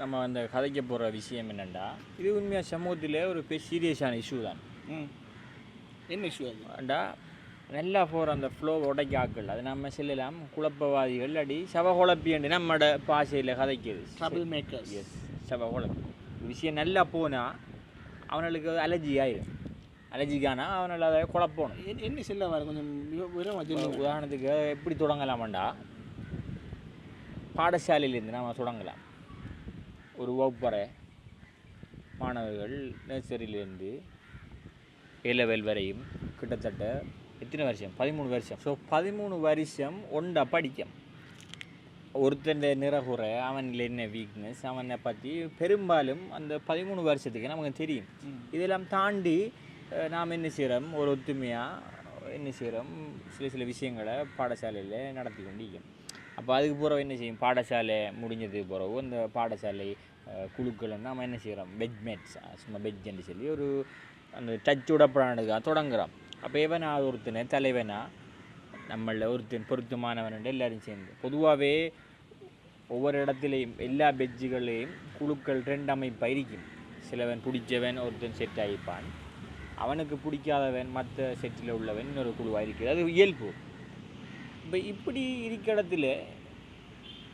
நம்ம அந்த கதைக்க போகிற விஷயம் என்னென்னா இது உண்மையாக சமூகத்தில் ஒரு பெரிய சீரியஸான இஷ்யூ தான். ம். என்ன இஷ்யூ அது? ஏண்டா நல்லா போகிற அந்த ஃப்ளோ உடைக்க ஆக்கள் அது நம்ம சொல்லலாம். குழப்பவாதிகள் அடி சவகுழப்பியண்டு நம்மட பாஷையில் கதைக்குது ட்ரபிள் மேக்கர்ஸ் எஸ் சவகுழப்பி. விஷயம் நல்லா போனால் அவனுக்கு அலர்ஜி ஆயிடும் அலர்ஜிக்கானா அவனால் அதை குழப்பணும். என்ன- சொல்ல வர? கொஞ்சம் உதாரணத்துக்கு எப்படி தொடங்கலாமாண்டா? பாடசாலையிலேருந்து நம்ம தொடங்கலாம். ஒரு வகுப்பறை மாணவர்கள் நர்சரியிலேருந்து ஏ லெவல் வரையும் கிட்டத்தட்ட எத்தனை வருஷம்? பதிமூணு வருஷம். ஸோ பதிமூணு வருஷம் ஒண்டா படிக்கும். ஒருத்தன் நிறகுறை அவனில் என்ன வீக்னஸ் அவனை பற்றி பெரும்பாலும் அந்த பதிமூணு வருஷத்துக்கு நமக்கு தெரியும். இதெல்லாம் தாண்டி நாம் என்ன செய்கிறோம் ஒரு ஒத்துமையாக என்ன செய்கிறோம் சில சில விஷயங்களை பாடசாலையில் நடத்தி கொண்டிருக்கோம். அப்போ அதுக்கு பிறகு என்ன செய்யும்? பாடசாலை முடிஞ்சதுக்கு பிறகு அந்த பாடசாலை குழுக்கள் நம்ம என்ன செய்கிறோம் பெட் மேட்ஸ் சும்மா பெட்ஜ்ன்னு சொல்லி ஒரு அந்த டச் உடப்படானதுக்காக தொடங்குகிறோம் அப்போ எவனா ஒருத்தனை தலைவனா நம்மள ஒருத்தன் பொருத்தமானவன் எல்லாரும் சேர்ந்து. பொதுவாகவே ஒவ்வொரு இடத்துலையும் எல்லா பெட்ஜுகளையும் குழுக்கள் ரெண்டு அமைப்பாக இருக்கும். சிலவன் பிடிச்சவன் ஒருத்தன் செட் ஆகிப்பான். அவனுக்கு பிடிக்காதவன் மற்ற செட்டில் உள்ளவன் இன்னொரு குழுவாக இருக்கிறது அது இயல்பு. இப்போ இப்படி இருக்கிற இடத்துல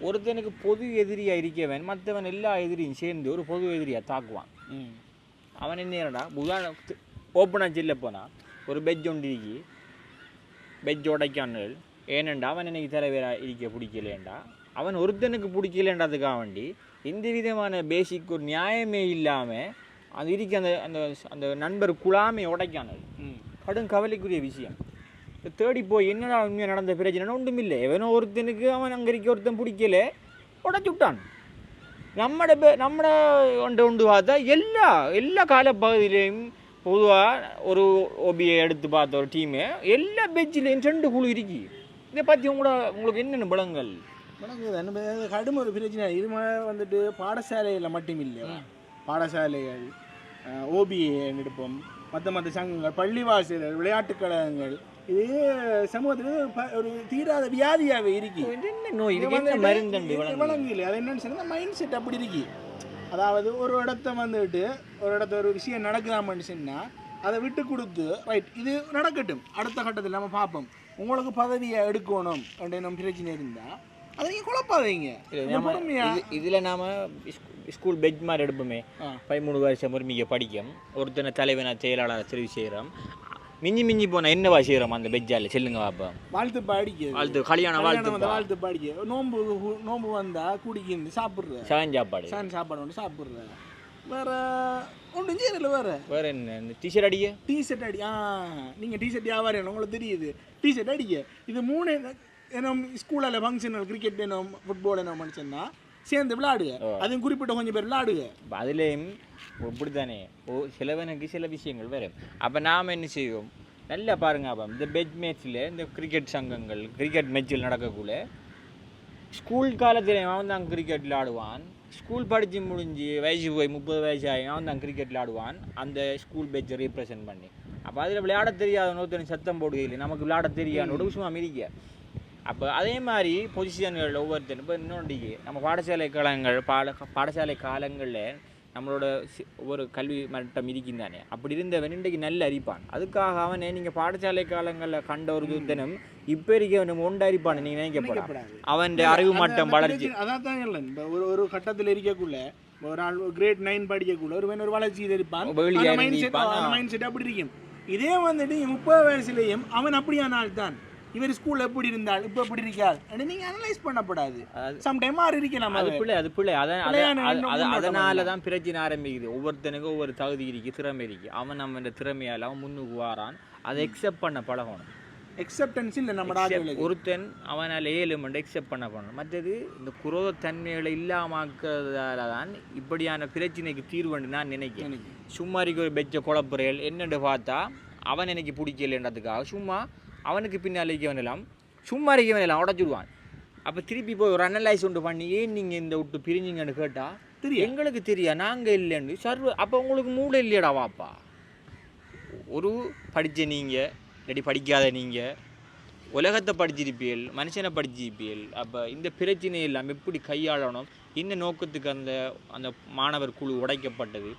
ஒருத்தனுக்கு பொது எதிரியாக இருக்கவன் மற்றவன் எல்லா எதிரியும் சேர்ந்து ஒரு பொது எதிரியாக தாக்குவான். அவன் என்னடா உதாரணத்து ஓப்பனாக செல்ல போனால் ஒரு பெஜ் ஒன்று இருக்கி. பெஜ் உடைக்கானல் ஏனண்டா அவன் எனக்கு தலைவராக இருக்க பிடிக்கலேண்டா அவன் ஒருத்தனுக்கு பிடிக்கலேன்றதுக்காக வேண்டி எந்த விதமான பேசிக் ஒரு நியாயமே இல்லாமல் அது இருக்க அந்த அந்த அந்த நண்பர் குழாமை உடைக்கானல் ம். கடும் கவலைக்குரிய விஷயம். தேடி போய் என்னடா உண்மையாக நடந்த பிரச்சனை ஒன்றும் இல்லை எவனோ ஒருத்தனுக்கு அவன் அங்கே இருக்க ஒருத்தன் பிடிக்கல. உடச்சு விட்டான். நம்மட நம்மட ஒன்று ஒன்று பார்த்தா எல்லா எல்லா காலப்பகுதியிலையும் பொதுவாக ஒரு ஓபியை எடுத்து பார்த்த ஒரு டீமு எல்லா பெஞ்சிலையும் ரெண்டு குழு இருக்கி. இதை பற்றி உங்களோட உங்களுக்கு என்னென்ன பலங்கள்? வணக்கம் கடும் ஒரு பிரச்சனை. இது வந்துட்டு பாடசாலையில் மட்டும் இல்லை. பாடசாலைகள் ஓபிஏ எடுப்போம். மற்ற மற்ற சங்கங்கள் பள்ளிவாசல்கள் விளையாட்டுக் கழகங்கள் இது சமூகத்தில் ஒரு தீராத வியாதியாகவே இருக்கு. நோய்? வழங்கல அது என்னன்னு சொன்னா மைண்ட் செட் அப்படி இருக்கு. அதாவது ஒரு இடத்த வந்துட்டு ஒரு இடத்த ஒரு விஷயம் நடக்குதாமன்னு சொன்னா அதை விட்டு கொடுத்து ரைட் இது நடக்கட்டும். அடுத்த கட்டத்தில் நம்ம பார்ப்போம். உங்களுக்கு பதவியை எடுக்கணும் அப்படின்னு நம்ம பிரச்சனை இருந்தா அதை நீங்கள் குழப்பாதீங்க. இதில் நாம் ஸ்கூல் பெஞ்ச் மாதிரி எடுப்போமே. பதிமூணு வருஷம் பொறுமையை படிக்கும். ஒருத்தனை தலைவனை செயலாளர் தெரிவு செய்கிறோம். மிஞ்சி மிஞ்சி போனால் என்னவா செய்கிறோம் அந்த பெஞ்சால் சொல்லுங்க பாப்போம் வாழ்த்து பாடிக்க. வாழ்த்து கல்யாண கல்யாணம் வாழ்த்து வாழ்த்து பாடிக்க. நோம்பு நோம்பு வந்தா குடிக்கிந்து சாப்பிட்ற. சான் சாப்பாடு. சான் சாப்பாடு ஒன்று சாப்பிட்ற. வேற ஒன்றும் செய்யல வேற. வேற என்ன? டிஷர்ட் அடிக்க? டிஷர்ட் அடி ஆ நீங்கள் டிஷர்ட் வியாபாரம் உங்களுக்கு தெரியுது. டிஷர்ட் அடிக்க. இது மூணு ஏன்னா ஸ்கூலில் ஃபங்க்ஷனல் கிரிக்கெட் வேணும் ஃபுட்பால் என்ன மனுஷன்னா சேர்ந்து விளையாடுங்க அதுவும் குறிப்பிட்ட கொஞ்சம் பேர் விளையாடுங்க அப்ப அதுலேயும் இப்படித்தானே? ஓ சிலவனுக்கு சில விஷயங்கள் வரும் அப்போ நாம் என்ன செய்வோம்? நல்லா பாருங்க அப்போ இந்த பெட் மேட்ச்சில் இந்த கிரிக்கெட் சங்கங்கள் கிரிக்கெட் மேட்ச்சில் நடக்கக்குள்ள ஸ்கூல் காலத்தில் அவன் தான் கிரிக்கெட் விளாடுவான் ஸ்கூல் படித்து முடிஞ்சு வயசு போய் முப்பது வயசு ஆகி அவன் தான் கிரிக்கெட் விளாடுவான் அந்த ஸ்கூல் பேட்சை ரீப்ரசென்ட் பண்ணி. அப்போ அதில் விளையாட தெரியாத நூத்தனி சத்தம் போடுகையில் நமக்கு விளையாட தெரியாதோட சும்மா மிதிக்க. அப்போ அதே மாதிரி பொசிஷன்கள் ஒவ்வொருத்தரும் இப்போ இன்னொன்று நம்ம பாடசாலை காலங்கள் பாட பாடசாலை காலங்களில் நம்மளோட ஒவ்வொரு கல்வி மட்டம் இருக்கின்றானே அப்படி இருந்தவன் இன்றைக்கு நல்ல அரிப்பான். அதுக்காக அவனை நீங்கள் பாடசாலை காலங்களில் கண்ட ஒரு தூத்தனும் இப்போ இருக்கவனும் ஒன்று அரிப்பான் நீங்கள் நினைக்கப்படாது. அவன் அறிவு மட்டம் வளர்ச்சி. அதான் தான் இல்லை. ஒரு ஒரு கட்டத்தில் இருக்கக்குள்ள ஒரு ஆள் கிரேட் நைன் படிக்கக்குள்ள ஒரு ஒரு வளர்ச்சி இருப்பான் மைண்ட் செட் மைண்ட் அப்படி இருக்கும். இதே வந்துட்டு முப்பது வயசுலேயும் அவன் அப்படியான ஆள் தான் இவர் ஸ்கூல்ல எப்படி இருந்தால் இப்போ எப்படி அப்படின்னு நீங்க அனலைஸ் பண்ணப்படாது. சம்டைம் மாறி இருக்கலாம் அது. பிள்ளை அது பிள்ளை. அதனால. தான் பிரச்சனை ஆரம்பிக்குது. ஒவ்வொருத்தனுக்கும் ஒவ்வொரு தகுதி இருக்கு திறமை இருக்கு. அவன் அவன் திறமையால் அவன் முன்னுக்கு வாரான். அதை எக்ஸெப்ட் பண்ண பழகணும். எக்ஸப்டன்ஸ் இல்லை நம்ம ஒருத்தன் அவனால் ஏழுமண்டு எக்ஸெப்ட் பண்ண பண்ணணும் மற்றது இந்த குரோத தன்மைகளை இல்லாமாக்குறதால தான் இப்படியான பிரச்சனைக்கு தீர்வுன்னு நான் நினைக்கிறேன். சும்மா இருக்க ஒரு பெச்ச குழப்புறைகள் என்னென்னு பார்த்தா அவன் எனக்கு பிடிக்கலன்றதுக்காக சும்மா அவனுக்கு பின்னால் இருக்கவன் எல்லாம் சும்மா இருக்கவன் எல்லாம் உடச்சிடுவான். அப்போ திருப்பி போய் ஒரு அனலைஸ் ஒன்று பண்ணி ஏன் நீங்கள் இந்த விட்டு பிரிஞ்சிங்கன்னு கேட்டால் தெரியும் எங்களுக்கு தெரியா நாங்கள் இல்லைன்னு சர்வ அப்போ உங்களுக்கு மூளை இல்லையடா வாப்பா. ஒரு படித்த நீங்கள் இல்லாட்டி படிக்காத நீங்கள் உலகத்தை படிச்சிருப்பீர்கள் மனுஷனை படிச்சிருப்பீர்கள் அப்போ இந்த பிரச்சனை எல்லாம் எப்படி கையாளணும்? என்ன நோக்கத்துக்கு அந்த அந்த மாணவர் குழு உடைக்கப்பட்டது?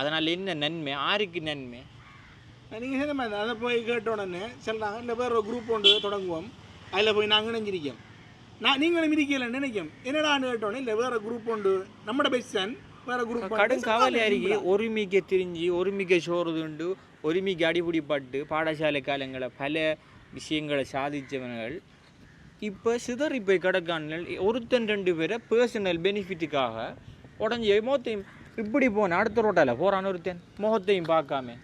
அதனால் என்ன நன்மை? யாருக்கு நன்மை? நீங்கள் சொன்ன மாதிரி அதை போய் கேட்ட உடனே சொல்கிறாங்க இல்லை வேறு ஒரு குரூப் ஒன்று தொடங்குவோம். அதில் போய் நாங்கள் இணைஞ்சிருக்கோம். நான் நீங்களும் இருக்கல நினைக்கும். என்னடான்னு கேட்டோன்னே இல்லை வேறு குரூப் ஒன்று நம்மட பெஸ்ட் வேறு குரூப் கடும் கவலையாக இருக்கு ஒருமிக்க திரிஞ்சு ஒருமிக்க சோறுதுண்டு ஒருமிக்க அடிபிடிப்பட்டு பாடசாலை காலங்களில் பல விஷயங்களை சாதித்தவர்கள். இப்போ சிதறி போய் கிடக்கான ஒருத்தன் ரெண்டு பேரை பர்சனல் பெனிஃபிட்டுக்காக உடஞ்சி முகத்தையும் இப்படி போன அடுத்த ரோட்டால போகிறான் ஒருத்தன் முகத்தையும் பார்க்காம.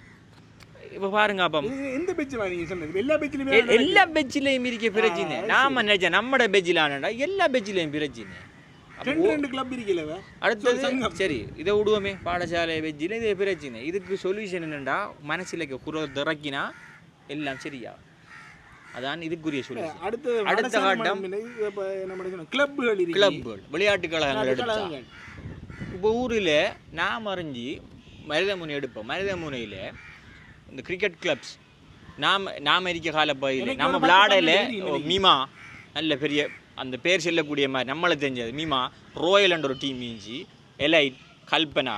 இப்போ பாருங்க அப்போ. பெட்ச் நீங்கள் சொன்னது? எல்லா பெட்சிலையும் இருக்க பிரச்சனை. நாம நினைச்சேன் நம்மட பெட்சில் ஆனடா எல்லா பெட்சிலையும் பிரச்சனை. அடுத்தது சரி இதை விடுவோமே. பாடசாலை வெஜ்ஜில் இது பிரச்சனை. இதுக்கு சொல்யூஷன் என்னண்டா? மனசில் குறை திறக்கினா எல்லாம் சரியா? அதான் இதுக்குரிய சொல்யூஷன் அடுத்து அடுத்த கட்டம் கிளப்புகள் கிளப்புகள் விளையாட்டு கழகங்கள் எடுத்தா. இப்போ ஊரில் நான் அறிஞ்சு மருதமுனை எடுப்போம். மருதமுனையில் இந்த கிரிக்கெட் கிளப்ஸ் நாம் நாம் இருக்க கால பகுதியில் நம்ம தெரியும் மீமா நல்ல பெரிய அந்த பேர் செல்லக்கூடிய மாதிரி நம்மளை தெரிஞ்சது. மீமா ரோயல் என்ற ஒரு டீம் இருந்துச்சு. எலைட் கல்பனா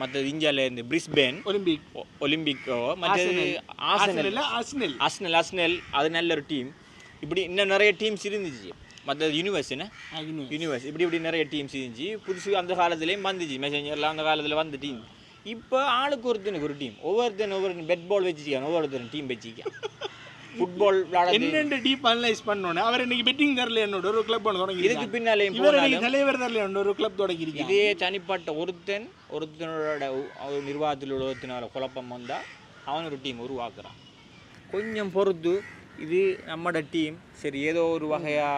மற்றது இந்தியாவில் இருந்து பிரிஸ்பேன் ஒலிம்பிக் ஒலிம்பிக்கோ மற்றது ஆசனல் அஸ்னல் அஸ்னல் அது நல்ல ஒரு டீம் இப்படி இன்னும் நிறைய டீம்ஸ் இருந்துச்சு. மற்றது யூனிவர்ஸ் என்ன? யூனிவர்ஸ் இப்படி இப்படி நிறைய டீம்ஸ் இருந்துச்சு. புதுசு அந்த காலத்துலேயும் வந்துச்சு. மெசேஞ்சர்லாம் அந்த காலத்தில் வந்த டீம் இப்போ ஆளுக்கு ஒருத்தனுக்கு ஒரு டீம் ஒவ்வொருத்தன் ஒவ்வொரு பெட் பால் வச்சுக்கான் ஒவ்வொருத்தன் டீம் வச்சுக்கான் ஃபுட்பால் என்னென்ன டீப் அனலைஸ் பண்ணோன்னே அவர் இன்னைக்கு பெட்டிங் தரல என்னோட ஒரு கிளப் ஒன்று தொடங்கி இதுக்கு இன்னைக்கு தலைவர் தரல என்னோட ஒரு கிளப் தொடங்கி இதே தனிப்பட்ட ஒருத்தன் ஒருத்தனோட நிர்வாகத்தில் உள்ள ஒருத்தனோட குழப்பம் வந்தால் அவன் ஒரு டீம் உருவாக்குறான். கொஞ்சம் பொறுத்து இது நம்மட டீம் சரி ஏதோ ஒரு வகையா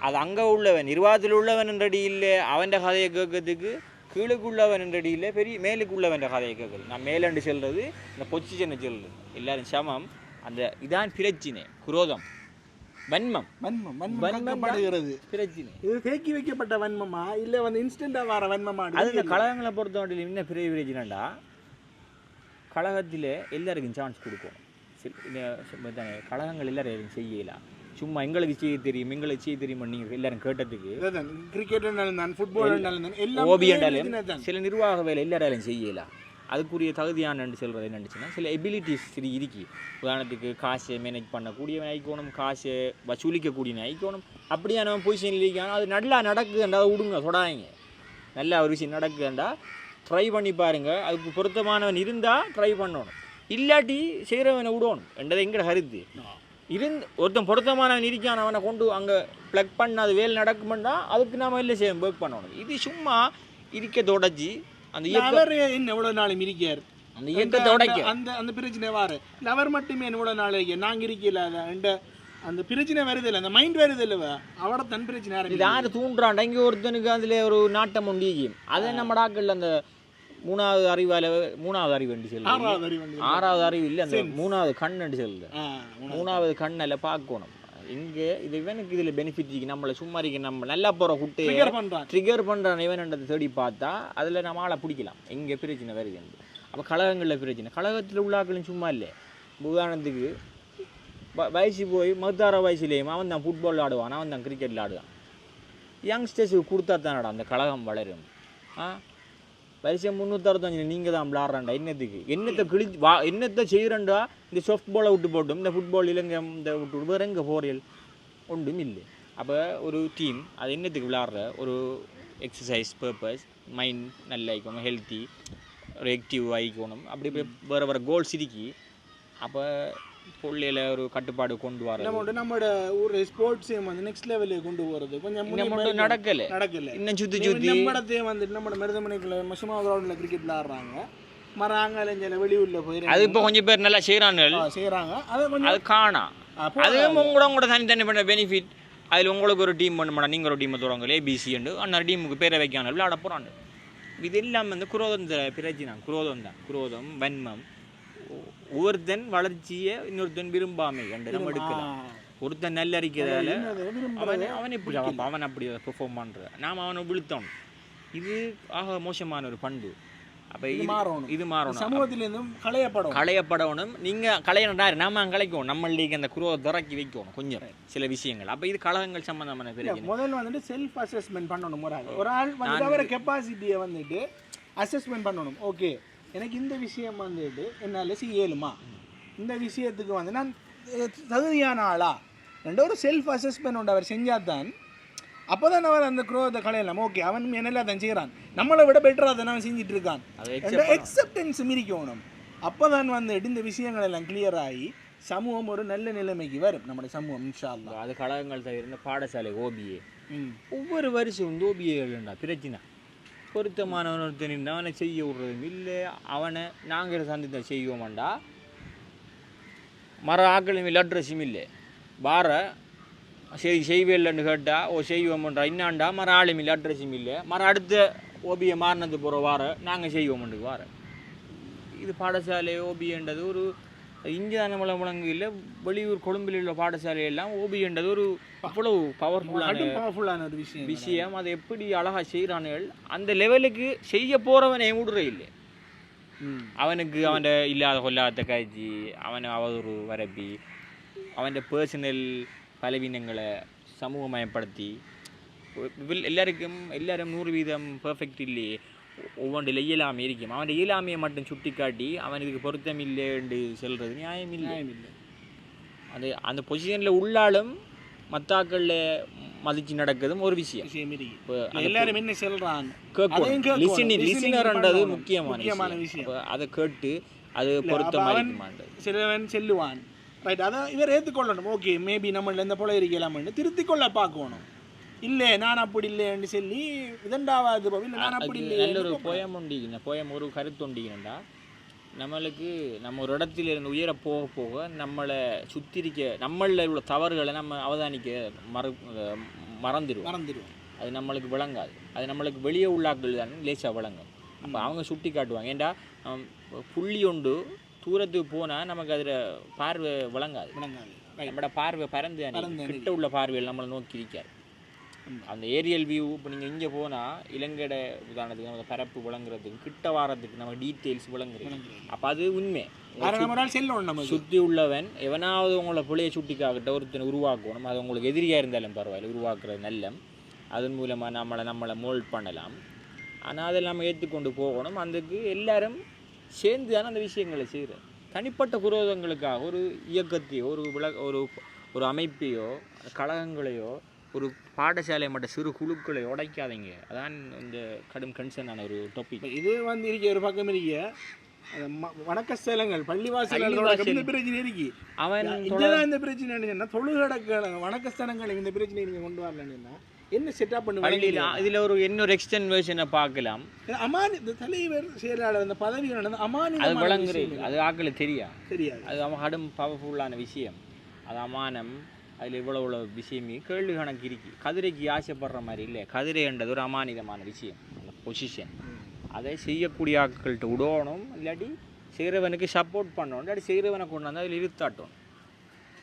அது அங்கே உள்ளவன் நிர்வாகத்தில் உள்ளவன் ரெடி இல்லை அவன் கதையை கேட்கறதுக்கு கீழுக்கு உள்ளவன் ரெடி இல்லை பெரிய மேலுக்கு உள்ளவன் கதையை கேட்குறது. நான் மேலண்டு செல்றது இந்த பொசிஷனை செல்றது. எல்லாரும் சமம். அந்த இதான் பிரச்சினை குரோதம். வன்மம். வன்மம் வன்மம் பிரச்சினை. இது தேக்கி வைக்கப்பட்ட வன்மமா? இல்லை வந்து இன்ஸ்டண்ட்டாக வர வன்மமா? அது இந்த கழகங்களை பொறுத்த மட்டும் என்ன பெரிய பிரச்சனைடா. கழகத்தில் எல்லாருக்கும் சான்ஸ் கொடுக்கும். கழகங்கள் எல்லாரும் செய்யலாம் சும்மா எங்களுக்கு செய்ய தெரியும் எங்களுக்கு செய்ய தெரியும் நீங்கள் எல்லாரும் கேட்டதுக்கு? கிரிக்கெட் ஓபியண்டாலும் சில நிர்வாக வேலை எல்லாராலையும் செய்யலாம். அதுக்குரிய தகுதியானன்னு சொல்கிறது என்னச்சுன்னா சில எபிலிட்டிஸ் சரி இருக்கு. உதாரணத்துக்கு காசை மேனேஜ் பண்ணக்கூடியவன் ஆயிக்கணும் காசை வசூலிக்கக்கூடியவன் ஆயிக்கணும் அப்படியானவன் பொசிஷனில் இருக்கானோ அது நல்லா நடக்குதுண்டா விடுங்க தொடாதீங்க நல்லா ஒரு விஷயம் நடக்குதுண்டா ட்ரை பண்ணி பாருங்க. அதுக்கு பொருத்தமானவன் இருந்தால் ட்ரை பண்ணணும். இல்லாட்டி செய்கிறவனை விடணும் என்றது எங்கட கருத்து? இருந்து ஒருத்தன் பொருத்தமானவன் இருக்கான் அவனை கொண்டு அங்கே ப்ளக் பண்ண அது வேலை நடக்குமெண்டா அதுக்கு நாம இல்லை செய்ய ஒர்க் பண்ணணும். இது சும்மா இருக்க தொடச்சி அந்த அவர் என்ன எவ்வளவு நாளும் இருக்கார்? அந்த இயக்கத்தை உடைக்க. அந்த- அந்த பிரச்சனை வாரு. இல்ல அவர் மட்டுமே எவ்வளவு நாள் இருக்க நாங்க இருக்கல அந்த அந்த பிரச்சனை வருது இல்ல அந்த மைண்ட் வருது இல்லவ அவட தன் பிரச்சனை இது. யார் தூண்டுறான்டா இங்கே ஒருத்தனுக்கு அதில் ஒரு நாட்டம் உண்டியும் அதை நம்ம டாக்கள் அந்த மூணாவது அறிவால மூணாவது அறிவு என்று சொல்லுது. ஆறாவது அறிவு இல்லை அந்த மூணாவது கண் என்று உணர்வு. மூணாவது கண்ணில் பார்க்கணும். இங்கே இது இவனுக்கு இதில் பெனிஃபிட் இருக்கு. நம்மளை சும்மா இருக்க நம்ம நல்லா போகிற குட்டையை ட்ரிகர் பண்ணுறான் இவன்ன்றதை தேடி பார்த்தா அதில் நம்ம ஆளை பிடிக்கலாம். எங்கே பிரச்சனை வருது அப்போ கழகங்களில் பிரச்சனை. கழகத்தில் உள்ளாக்களும் சும்மா இல்லை. உதாரணத்துக்கு வயசு போய் மத்தார வயசுலேயும் அவன் தான் ஃபுட்பால் ஆடுவான் அவன் தான் கிரிக்கெட்டில் ஆடுவான். யங்ஸ்டர்ஸுக்கு கொடுத்தா தானடா அந்த கழகம் வளரும். ஆ? வயசு முந்நூற்றறுபத்தஞ்சு நீங்கள் தான் விளாட்றாண்டா என்னத்துக்கு என்னத்தை கிழி வா என்னத்தை செய்கிறண்டா இந்த சாஃப்ட் பாலை விட்டு போட்டும் இந்த ஃபுட்பால் இலங்கை இந்த விட்டு வேறு எங்கே போறியல் ஒன்றும் இல்லை அப்போ ஒரு டீம் அது என்னத்துக்கு விளாட்ற ஒரு எக்ஸசைஸ் பர்பஸ் மைண்ட் நல்ல ஆகிக்கணும் ஹெல்த்தி ஒரு ஆக்டிவ் ஆகிக்கணும் அப்படி வேறு வேறு கோல்ஸ் இருக்கி அப்போ பிள்ளையில ஒரு கட்டுப்பாடு கொண்டு வர நம்மளோட ஒரு ஸ்போர்ட்ஸையும் வந்து நெக்ஸ்ட் லெவலுக்கு கொண்டு போறது. கொஞ்சம் நடக்கலை. நடக்கல. இன்னும் சுற்றி சுற்றி நம்ம இடத்தையும் வந்துட்டு நம்ம மருதமனைக்குள்ள மசுமா கிரவுண்டில் கிரிக்கெட் விளாடுறாங்க மறாங்க இளைஞர் வெளியூர்ல போய் அது இப்போ கொஞ்சம் பேர் நல்லா செய்கிறானுகள் செய்யறாங்க அதை கொஞ்சம் அது காணா. ஆ, போ- அது உங்களோட உங்களோட தனித்தனி பண்ண பெனிஃபிட் அதில் உங்களுக்கு ஒரு டீம் பண்ண மாட்டா நீங்கள் ஒரு டீமை தொடங்கல ஏபிசிண்டு அண்ணா டீமுக்கு பேரை வைக்காங்க விளையாட போகிறாங்க இது எல்லாம் வந்து குரோதம் பிரச்சனை. குரோதம் தான். குரோதம் வன்மம். ஒவ்வொருத்தன் வளர்ச்சியை இன்னொருத்தன் விரும்பாமை கண்டு நம்ம எடுக்கலாம் ஒருத்தன் நல்ல அறிக்கிறதால. அவன் அவன் எப்படி அவன் அப்படி பெர்ஃபார்ம் பண்ணுற நாம் அவனை விழுத்தோம் இது ஆக மோசமான ஒரு பண்பு. அப்போ இது மாறணும். இது மாறணும். சமூகத்திலிருந்தும் களையப்படும் களையப்படணும். நீங்கள் களையணும்டா நம்ம கலைக்கணும் நம்மளுக்கு அந்த குருவை திறக்கி வைக்கணும் கொஞ்சம். சில விஷயங்கள். அப்போ இது கழகங்கள் சம்பந்தமான இல்ல, பிரச்சனை. முதல்ல வந்துட்டு செல்ஃப் அசஸ்மெண்ட் பண்ணணும் ஒரு ஆள் ஒரு ஆள் வந்துட்டு அவரை கெப்பாசிட்டியை வந்துட்டு அசஸ்மெண்ட் பண்ணணும். ஓகே எனக்கு இந்த விஷயம் வந்துட்டு என்னால் செய்ய இயலுமா இந்த விஷயத்துக்கு வந்து நான் தகுதியான ஆளா? ரெண்டு ஒரு செல்ஃப் அசஸ்மெண்ட் உண்டு. அவர் செஞ்சால் தான் அப்போ தான் அவர் அந்த குரோத்தை களையலாம் ஓகே அவன் என்னெல்லாம் தான் செய்கிறான் நம்மளை விட பெட்டராக தானே அவன் செஞ்சுட்டு இருக்கான். எக்ஸப்டன்ஸ் மிரிக்கணும் அப்போ தான் வந்துட்டு இந்த விஷயங்கள் எல்லாம் கிளியர் ஆகி சமூகம் ஒரு நல்ல நிலைமைக்கு வரும். நம்முடைய சமூகம் இன்ஷா அது கழகங்கள் தவிர பாடசாலை ஓபிஏ. ம். ஒவ்வொரு வருஷம் வந்து ஓபிஏகள்டா பிரச்சனை. பொருத்தமானவன் ஒருத்தன் இருந்தா அவனை செய்ய விடுறதும் இல்லை. அவனை நாங்கள் சந்தித்த செய்வோமாண்டா? மர ஆக்களும் இல்லை அட்ரஸும் இல்லை. வார செய் செய்வேலன்னு கேட்டால் ஓ செய்வோம்ன்றா இன்னாண்டா? மர ஆளும் இல்லை அட்ரஸும் இல்லை. மர அடுத்த ஓபியை மாறினது போகிற வார நாங்கள் செய்வோம்ன்றது வார. இது பாடசாலை ஓபியன்றது ஒரு இந்தியான முளை முழங்கு இல்லை வெளியூர் கொழும்பில் உள்ள பாடசாலை எல்லாம் ஓபியன்றது ஒரு அவ்வளவு பவர்ஃபுல்லான பவர்ஃபுல்லான ஒரு விஷயம். விஷயம். அதை எப்படி அழகாக செய்கிறானுகள் அந்த லெவலுக்கு செய்ய போகிறவனை விடுற இல்லை. அவனுக்கு அவன் இல்லாத கொல்லாத காய்ச்சி அவனை அவதூறு வரப்பி அவன் பர்சனல் பலவீனங்களை சமூகமயப்படுத்தி எல்லாருக்கும் எல்லாரும் நூறு வீதம் பெர்ஃபெக்ட் இல்லையே. ஒவ்வொன்றில் இயலாமை இருக்கும் அவன் இயலாமையை மட்டும் சுட்டி காட்டி அவன் இதுக்கு பொருத்தம் இல்லைன்னு சொல்கிறது நியாயம் இல்லை இல்லை அந்த பொசிஷனில் உள்ளாலும் மத்தாக்களில் மதிச்சு நடக்கிறதும் ஒரு விஷயம். இல்ல, எல்லாரும் என்ன Listening லிசனர்ன்றது. முக்கியமான விஷயம். அதை கேட்டு அது இல்ல, பொருத்தமா அப்ப அவன் இருக்குமான்றது. சிலவன் செல்லுவான். ரைட் அதை இவர் ஏற்றுக்கொள்ளணும் ஓகே மேபி நம்மள இந்த போல இருக்கலாம்னு திருத்திக் கொள்ள பார்க்கணும். இல்லை நான் அப்படி இல்லைன்னு சொல்லி இதண்டாவது இல்லை நான் அப்படி இல்லை நல்ல ஒரு போயம் உண்டிங்க போயம் ஒரு கருத்து உண்டிங்கன்னா நம்மளுக்கு நம்ம ஒரு இடத்துல இருந்து உயர போக போக நம்மளை சுத்திரிக்க நம்மளில் உள்ள தவறுகளை நம்ம அவதானிக்க மறு மறந்துடுவோம். மறந்துடுவோம். அது நம்மளுக்கு விளங்காது. அது நம்மளுக்கு வெளியே உள்ளாக்கள் தான் லேசாக விளங்கும். அப்போ அவங்க சுட்டி காட்டுவாங்க. ஹம், புள்ளி ஒன்று தூரத்துக்கு போனால் நமக்கு அதில் பார்வை விளங்காது. விளங்காது. நம்மளோட பார்வை பறந்து கிட்ட உள்ள பார்வையில் நம்மளை நோக்கி இருக்காது. அந்த ஏரியல் வியூ இப்போ நீங்கள் இங்கே போனால் இலங்கட உதாரணத்துக்கு நம்ம பரப்பு விளங்குறதுக்கு கிட்ட வாரத்துக்கு நம்ம டீட்டெயில்ஸ் விளங்குறது. அப்போ அது உண்மை. நம்ம சுற்றி உள்ளவன் எவனாவது உங்களை புள்ளைய சுட்டிக்காகட்ட ஒருத்தனை உருவாக்கணும். அது உங்களுக்கு எதிரியாக இருந்தாலும் பரவாயில்ல உருவாக்குறது நல்ல அதன் மூலமாக நம்மளை நம்மளை மோல்ட் பண்ணலாம். ஆனால் அதை நம்ம ஏற்றுக்கொண்டு போகணும். அதுக்கு எல்லாரும் சேர்ந்து தானே அந்த விஷயங்களை செய்கிறோம் தனிப்பட்ட குரோதங்களுக்காக ஒரு இயக்கத்தையோ ஒரு விள ஒரு ஒரு அமைப்பையோ கழகங்களையோ ஒரு பாடசாலை மட்ட சிறு குழுக்களை உடைக்காதீங்க. அதான் இந்த கடும் கன்சர்னான ஒரு டாபிக் இது வந்து இருக்க ஒரு பக்கம் இருக்க. அந்த ம- வணக்க ஸ்தலங்கள் பள்ளிவாசல் பள்ளிவாசல். இந்த பிரச்சனை இருக்கு. அவன் இதெல்லாம் இந்த பிரச்சனை என்ன தொழுகடக்க வணக்க ஸ்தலங்கள் இந்த பிரச்சனை நீங்க கொண்டு வரலன்னா என்ன செட்டப் பண்ணி பள்ளியில் இதில் ஒரு இன்னொரு எக்ஸ்டென்ட் வேர்ஷனை பார்க்கலாம். அமானி இந்த தலைவர் செயலாளர் அந்த பதவி நடந்த அது விஷயம் அது ஆக்களுக்கு தெரியா தெரியாது. அது அவன் கடும் பவர்ஃபுல்லான விஷயம். அது அமானம். அதில் இவ்வளோ இவ்வளோ விஷயமே கேள்வி கணக்கு இருக்கு. கதிரைக்கு ஆசைப்படுற மாதிரி இல்லை கதிரைன்றது ஒரு அமானிதமான விஷயம் அந்த பொசிஷன் அதை செய்யக்கூடிய ஆட்கள்கிட்ட விடணும். இல்லாட்டி செய்கிறவனுக்கு சப்போர்ட் பண்ணணும். இல்லாட்டி செய்கிறவனை கொண்டு வந்து அதில் இருத்தாட்டும்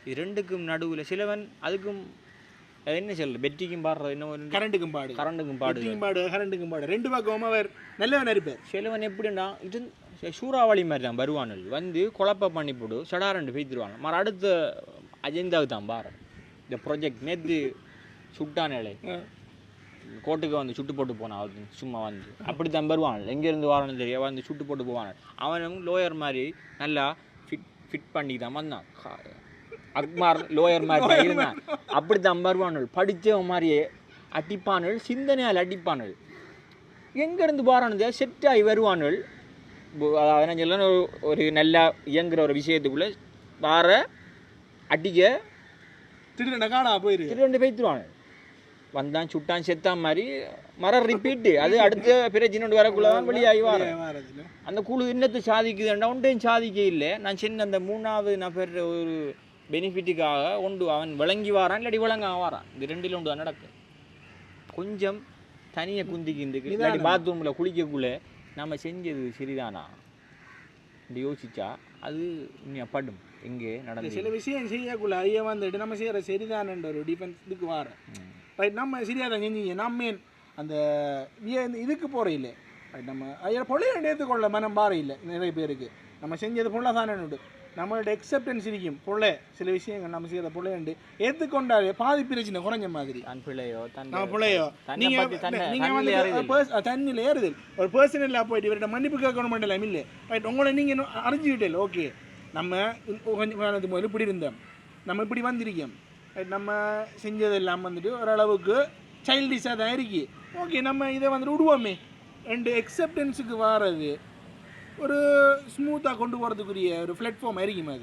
இது ரெண்டுக்கும் நடுவில் சிலவன் அதுக்கும் அது என்ன சொல்றது? வெற்றிக்கும் பாடுறது என்ன ஒரு கரண்ட்டுக்கும் பாடு. கரண்டுக்கும் பாடு. பாடு கரண்ட்டுக்கும் பாடு. ரெண்டு பக்கமும் அவர் நல்லவன் இருப்பார் சிலவன் எப்படின்னா இது சூறாவளி மாதிரி தான் வருவானுள் வந்து குழப்ப பண்ணிவிடு சடாரண்டு பெய்த்துருவாங்க மறு அடுத்த அஜெண்டாவுக்கு தான் பாரு. இந்த ப்ரொஜெக்ட் நேற்று சுட்டானே கோட்டுக்கு வந்து சுட்டு போட்டு போனான் அவன் சும்மா வந்து. அப்படி தான் வருவான் எங்கேருந்து வரான்னு தெரியாது. வந்து சுட்டு போட்டு போவான். அவனும் லோயர் மாதிரி நல்லா ஃபிட் ஃபிட் பண்ணி தான் வந்தான் அக்மார் லோயர் மாதிரி தான் இருந்தான். அப்படி தான். வருவானுள். படித்தவன் மாதிரியே அடிப்பானுள். சிந்தனையால் அடிப்பானுள். எங்கேருந்து பாரானது செட் ஆகி வருவானுள். அதாவது என்ன சொல்லணும், ஒரு ஒரு நல்லா இயங்குற ஒரு விஷயத்துக்குள்ளே வார அடிக்க திடீர்னு காணா போயிரு. திருவண்டு பேத்துருவாங்க வந்தான் சுட்டான் செத்தான் மாதிரி மர ரிப்பீட்டு அது அடுத்த பிரச்சனை ஒன்று வரக்குள்ள தான் வெளியாகி வர. அந்த குழு என்னத்தை சாதிக்குதுண்டா ஒன்றையும் சாதிக்க இல்லை நான் சின்ன அந்த மூணாவது நபர் ஒரு பெனிஃபிட்டுக்காக ஒன்று அவன் விளங்கி வாரான் இல்லாட்டி விளங்காம வாரான். இது ரெண்டில் ஒன்று தான் நடக்கும் கொஞ்சம் தனியாக குந்தி கிந்துக்கு இல்லாட்டி பாத்ரூமில் குளிக்கக்குள்ள நம்ம செஞ்சது சரிதானா இப்படி யோசிச்சா அது இன்னும் படும். இந்த நடந்து சில விஷயம் செய்யக்குள்ள ஐயா வந்துட்டு நம்ம செய்யற சரிதானன்ற ஒரு டிஃபென்ஸ் இதுக்கு வார ரைட் நம்ம சரியா தான் செஞ்சீங்க நம்ம அந்த இதுக்கு போற இல்லை Right, நம்ம ஐயா பொழைய ஏற்றுக்கொள்ள மனம் பாறை இல்லை நிறைய பேருக்கு. நம்ம செஞ்சது பொள்ள தானே உண்டு நம்மளோட எக்ஸப்டன்ஸ் இருக்கும். பொள்ளை சில விஷயங்கள் நம்ம செய்யற பொள்ளைண்டு ஏற்றுக்கொண்டாலே பாதி பிரச்சனை குறைஞ்ச மாதிரி. பிள்ளையோ நம்ம பிள்ளையோ. நீங்க நீங்க வந்து தண்ணியில் ஏறுதல். ஒரு பர்சனலாக போயிட்டு இவர்கிட்ட மன்னிப்பு கேட்கணும் இல்லை. ரைட் உங்களை நீங்கள் அறிஞ்சுக்கிட்டே ஓகே நம்ம கொஞ்சம் காலத்துக்கு முதல்ல இப்படி இருந்தோம். நம்ம இப்படி வந்திருக்கோம். நம்ம செஞ்சதெல்லாம் வந்துட்டு ஓரளவுக்கு சைல்டிஷாக தான் இருக்கு. ஓகே நம்ம இதை வந்துட்டு விடுவோமே. ரெண்டு எக்ஸப்டன்ஸுக்கு வாரது ஒரு ஸ்மூத்தாக கொண்டு போகிறதுக்குரிய ஒரு பிளாட்ஃபார்ம் இருக்கும் அது.